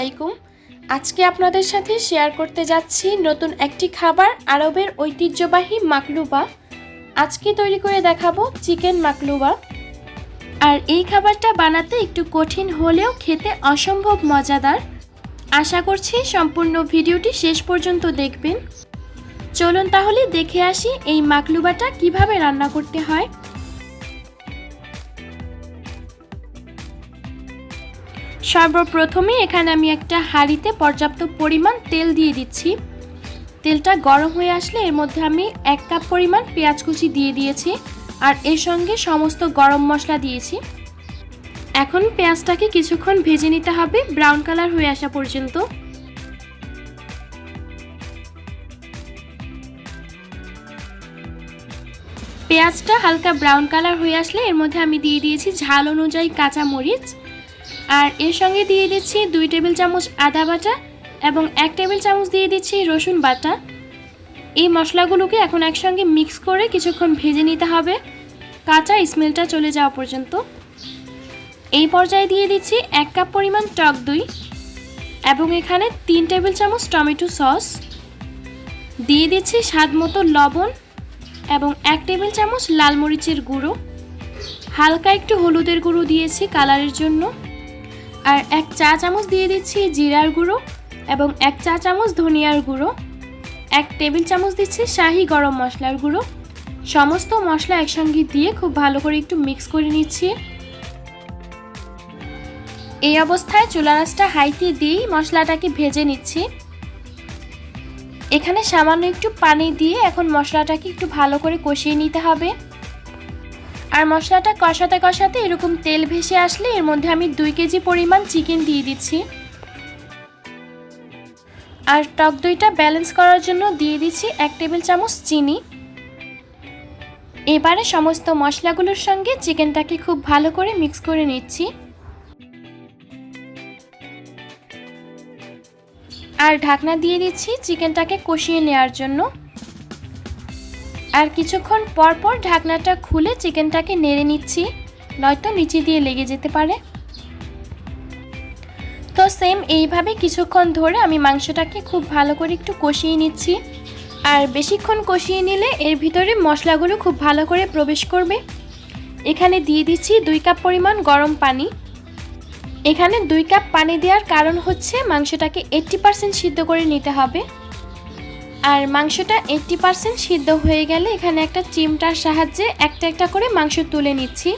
আলাইকুম। আজকে আপনাদের সাথে শেয়ার করতে যাচ্ছি নতুন একটি খাবার আরবের ঐতিহ্যবাহী মাকলুবা। আজকে তৈরি করে দেখাবো চিকেন মাকলুবা। আর এই খাবারটা বানাতে একটু কঠিন হলেও খেতে অসম্ভব মজাদার। আশা করছি সম্পূর্ণ ভিডিওটি শেষ পর্যন্ত দেখবেন। চলুন তাহলে দেখে আসি এই মাকলুবাটা কীভাবে রান্না করতে হয়। সর্বপ্রথমে এখানে আমি একটা হাঁড়িতে পর্যাপ্ত পরিমাণ তেল দিয়ে দিচ্ছি। তেলটা গরম হয়ে আসলে এর মধ্যে আমি এক কাপ পরিমাণ পেঁয়াজ কুচি দিয়ে দিয়েছি আর এর সঙ্গে সমস্ত গরম মশলা দিয়েছি। এখন পেঁয়াজটাকে কিছুক্ষণ ভেজে নিতে হবে, ব্রাউন কালার হয়ে আসা পর্যন্ত। পেঁয়াজটা হালকা ব্রাউন কালার হয়ে আসলে এর মধ্যে আমি দিয়ে দিয়েছি ঝাল অনুযায়ী কাঁচা মরিচ আর এর সঙ্গে দিয়ে দিচ্ছি দুই টেবিল চামচ আদা বাটা এবং এক টেবিল চামচ দিয়ে দিচ্ছি রসুন বাটা। এই মশলাগুলোকে এখন একসঙ্গে মিক্স করে কিছুক্ষণ ভেজে নিতে হবে। কাঁচা স্মেলটা চলে যাওয়া পর্যন্ত। এই পর্যায়ে দিয়ে দিচ্ছি এক কাপ পরিমাণ টক দই এবং এখানে তিন টেবিল চামচ টমেটো সস। দিয়ে দিচ্ছি স্বাদ মতো লবণ এবং এক টেবিল চামচ লাল মরিচের গুঁড়ো। হালকা একটু হলুদের গুঁড়ো দিয়েছি কালারের জন্য। আর এক চা চামচ দিয়ে দিচ্ছি জিরার গুঁড়ো এবং এক চা চামচ ধনিয়ার গুঁড়ো। এক টেবিল চামচ দিচ্ছি শাহি গরম মশলার গুঁড়ো। সমস্ত মশলা একসঙ্গে দিয়ে খুব ভালো করে একটু মিক্স করে নিচ্ছি। এই অবস্থায় চুলা রাসটা হাইতে দিয়েই মশলাটাকে ভেজে নিচ্ছি। এখানে সামান্য একটু পানি দিয়ে এখন মশলাটাকে একটু ভালো করে কষিয়ে নিতে হবে। আর মশলাটা কষাতে কষাতে এরকম তেল ভেসে আসলে এর মধ্যে আমি দুই কেজি পরিমাণ চিকেন দিয়ে দিচ্ছি। আর টক দইটা ব্যালেন্স করার জন্য দিয়ে দিচ্ছি এক টেবিল চামচ চিনি। এবারে সমস্ত মশলাগুলোর সঙ্গে চিকেনটাকে খুব ভালো করে মিক্স করে নিচ্ছি। আর ঢাকনা দিয়ে দিচ্ছি চিকেনটাকে কষিয়ে নেওয়ার জন্য। আর কিছুক্ষণ পর পর ঢাকনাটা খুলে চিকেনটাকে নেড়ে নিচ্ছি। নয়তো নিচে দিয়ে লেগে যেতে পারে। তো সেম এইভাবে কিছুক্ষণ ধরে আমি মাংসটাকে খুব ভালো করে একটু কষিয়ে নিচ্ছি। আর বেশিক্ষণ কষিয়ে নিলে এর ভিতরে মশলাগুলো খুব ভালো করে প্রবেশ করবে। এখানে দিয়ে দিচ্ছি দুই কাপ পরিমাণ গরম পানি। এখানে দুই কাপ পানি দেওয়ার কারণ হচ্ছে মাংসটাকে এইট্টি পারসেন্ট সিদ্ধ করে নিতে হবে। আর মাংসটা এইট্টি পারসেন্ট সিদ্ধ হয়ে গেলে এখানে একটা চিমটার সাহায্যে একটা একটা করে মাংস তুলে নিচ্ছি।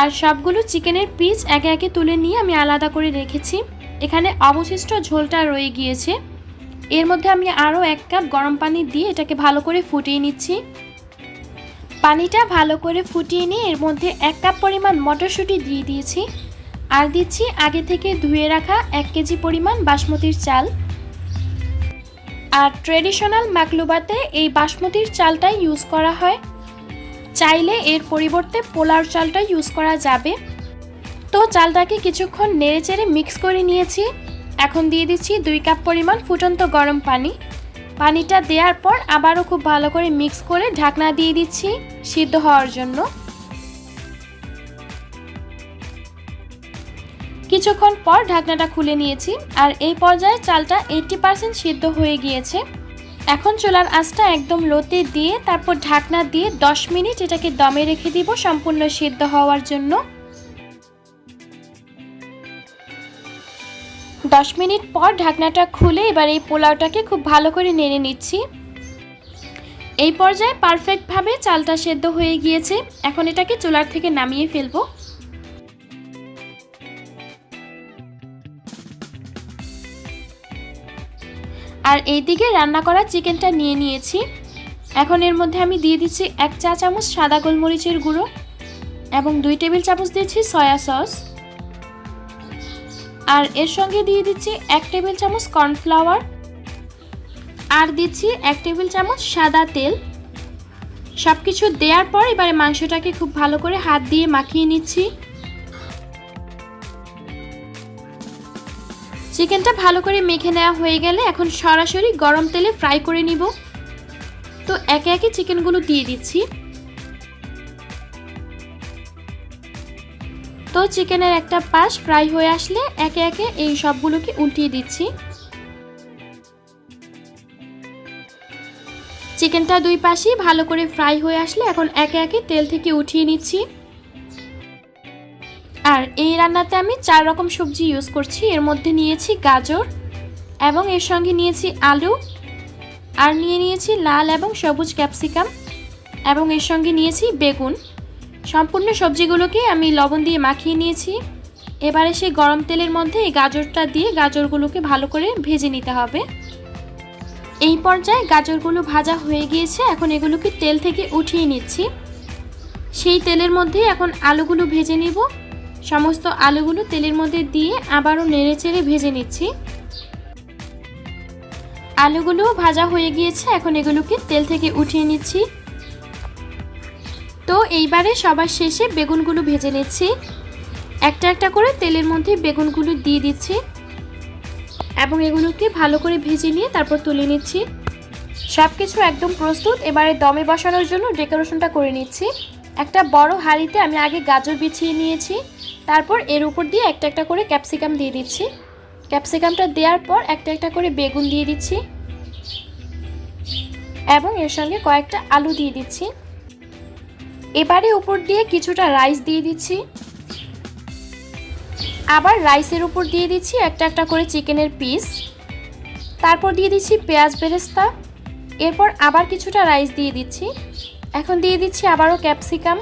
আর সবগুলো চিকেনের পিস একে একে তুলে নিয়ে আমি আলাদা করে রেখেছি। এখানে অবশিষ্ট ঝোলটা রয়ে গিয়েছে। এর মধ্যে আমি আরও এক কাপ গরম পানি দিয়ে এটাকে ভালো করে ফুটিয়ে নিচ্ছি। পানিটা ভালো করে ফুটিয়ে নিয়ে এর মধ্যে এক কাপ পরিমাণ মটরশুঁটি দিয়ে দিয়েছি। আর দিচ্ছি আগে থেকে ধুয়ে রাখা এক কেজি পরিমাণ বাসমতির চাল। আর ট্রেডিশনাল মাকলুবাতে এই বাসমতির চালটাই ইউজ করা হয়। চাইলে এর পরিবর্তে পোলার চালটা ইউজ করা যাবে। তো চালটাকে কিছুক্ষণ নেড়ে চেড়ে মিক্স করে নিয়েছি। এখন দিয়ে দিচ্ছি দুই কাপ পরিমাণ ফুটন্ত গরম পানি। পানিটা দেওয়ার পর আবারও খুব ভালো করে মিক্স করে ঢাকনা দিয়ে দিচ্ছি সিদ্ধ হওয়ার জন্য। কিছুক্ষণ পর ঢাকনাটা খুলে নিয়েছি আর এই পর্যায়ে চালটা এইটটি পার্সেন্ট সিদ্ধ হয়ে গিয়েছে। এখন চুলার আঁচটা একদম লোতে দিয়ে তারপর ঢাকনা দিয়ে 10 মিনিট এটাকে দমে রেখে দিব সম্পূর্ণ সিদ্ধ হওয়ার জন্য। 10 মিনিট পর ঢাকনাটা খুলে এবার এই পোলাওটাকে খুব ভালো করে নেড়ে নিচ্ছি। এই পর্যায়ে পারফেক্টভাবে চালটা সেদ্ধ হয়ে গিয়েছে। এখন এটাকে চুলার থেকে নামিয়ে ফেলব। আর এইদিকে রান্না করা চিকেনটা নিয়ে নিয়েছি। এখন এর মধ্যে আমি দিয়ে দিচ্ছি এক চা চামচ সাদা গোলমরিচের গুঁড়ো এবং দুই টেবিল চামচ দিয়েছি সয়া সস। আর এর সঙ্গে দিয়ে দিচ্ছি এক টেবিল চামচ কর্নফ্লাওয়ার। আর দিচ্ছি এক টেবিল চামচ সাদা তেল। সব কিছু দেওয়ার পর এবারে মাংসটাকে খুব ভালো করে হাত দিয়ে মাখিয়ে নিচ্ছি। চিকেনটা ভালো করে মেখে নেওয়া হয়ে গেলে এখন সরাসরি গরম তেলে ফ্রাই করে নিব। তো একে একে চিকেনগুলো দিয়ে দিচ্ছি। তো চিকেনের একটা পাশ ফ্রাই হয়ে আসলে একে একে এই সবগুলোকে উল্টিয়ে দিচ্ছি। চিকেনটা দুই পাশেই ভালো করে ফ্রাই হয়ে আসলে এখন একে একে তেল থেকে উঠিয়ে নিচ্ছি। আর এই রান্নাতে আমি চার রকম সবজি ইউজ করছি। এর মধ্যে নিয়েছি গাজর এবং এর সঙ্গে নিয়েছি আলু আর নিয়ে নিয়েছি লাল এবং সবুজ ক্যাপসিকাম এবং এর সঙ্গে নিয়েছি বেগুন। সম্পূর্ণ সবজিগুলোকে আমি লবণ দিয়ে মাখিয়ে নিয়েছি। এবারে সেই গরম তেলের মধ্যে এই গাজরটা দিয়ে গাজরগুলোকে ভালো করে ভেজে নিতে হবে। এই পর্যায়ে গাজরগুলো ভাজা হয়ে গিয়েছে, এখন এগুলোকে তেল থেকে উঠিয়ে নিচ্ছি। সেই তেলের মধ্যে এখন আলুগুলো ভেজে নিব। সমস্ত আলুগুলো তেলের মধ্যে দিয়ে আবারও নেড়ে চেড়ে ভেজে নিচ্ছি। আলুগুলো ভাজা হয়ে গিয়েছে, এখন এগুলোকে তেল থেকে উঠিয়ে নিচ্ছি। তো এইবারে সবার শেষে বেগুনগুলো ভেজে নিচ্ছি। একটা একটা করে তেলের মধ্যে বেগুনগুলো দিয়ে দিচ্ছি। এবং এগুলোকে ভালো করে ভেজে নিয়ে তারপর তুলে নিচ্ছি। সব কিছু একদম প্রস্তুত। এবারে দমে বসানোর জন্য ডেকোরেশনটা করে নিচ্ছি। একটা বড় হাঁড়িতে আমি আগে গাজর বিছিয়ে নিয়েছি। তারপর এর উপর দিয়ে একটা একটা করে ক্যাপসিকাম দিয়ে দিচ্ছি। ক্যাপসিকামটা দেওয়ার পর একটা একটা করে বেগুন দিয়ে দিচ্ছি। এবং এর সঙ্গে কয়েকটা আলু দিয়ে দিচ্ছি। এবারে উপর দিয়ে কিছুটা রাইস দিয়ে দিচ্ছি। আবার রাইসের উপর দিয়ে দিচ্ছি একটা একটা করে চিকেনের পিস। তারপর দিয়ে দিচ্ছি পেঁয়াজ বেরেস্তা। এরপর আবার কিছুটা রাইস দিয়ে দিচ্ছি। এখন দিয়ে দিচ্ছি আবারও ক্যাপসিকাম,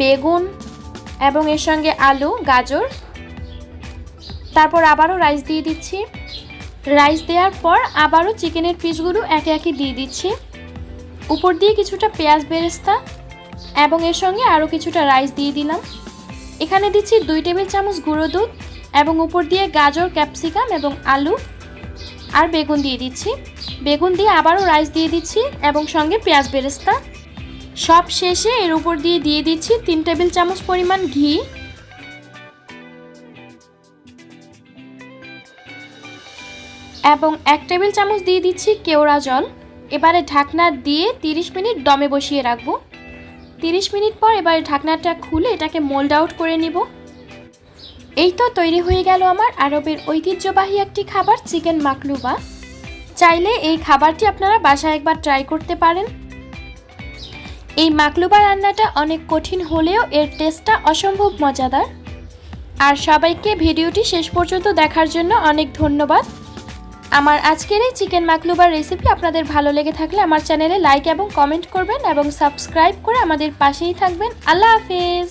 বেগুন এবং এর সঙ্গে আলু, গাজর। তারপর আবারও রাইস দিয়ে দিচ্ছি। রাইস দেওয়ার পর আবারও চিকেনের পিসগুলো একে একে দিয়ে দিচ্ছি। উপর দিয়ে কিছুটা পেঁয়াজ বেরেস্তা এবং এর সঙ্গে আরও কিছুটা রাইস দিয়ে দিলাম। এখানে দিচ্ছি দুই টেবিল চামচ গুঁড়ো দুধ এবং উপর দিয়ে গাজর, ক্যাপসিকাম এবং আলু। আর বেগুন দিয়ে দিচ্ছি। বেগুন দিয়ে আবারও রাইস দিয়ে দিচ্ছি এবং সঙ্গে পেঁয়াজ বেরেস্তা। সব শেষে এর উপর দিয়ে দিয়ে দিচ্ছি তিন টেবিল চামচ পরিমাণ ঘি। এবং এক টেবিল চামচ দিয়ে দিচ্ছি কেওড়া জল। এবারে ঢাকনা দিয়ে 30 মিনিট দমে বসিয়ে রাখব। 30 মিনিট পর এবার ঢাকনাটা খুলে এটাকে মোল্ড আউট করে নিব। এই তো তৈরি হয়ে গেল আমার আরবের ঐতিহ্যবাহী একটি খাবার, চিকেন মাকলুবা চাইলে এই খাবারটি আপনারা বাসায় একবার ট্রাই করতে পারেন। এই মাকলুবা রান্নাটা অনেক কঠিন হলেও এর টেস্টটা অসম্ভব মজাদার। আর সবাইকে ভিডিওটি শেষ পর্যন্ত দেখার জন্য অনেক ধন্যবাদ। আমার আজকের এই চিকেন মাকলুবার রেসিপি আপনাদের ভালো লেগে থাকলে আমার চ্যানেলে লাইক এবং কমেন্ট করবেন এবং সাবস্ক্রাইব করে আমাদের পাশেই থাকবেন। আল্লাহ হাফেজ।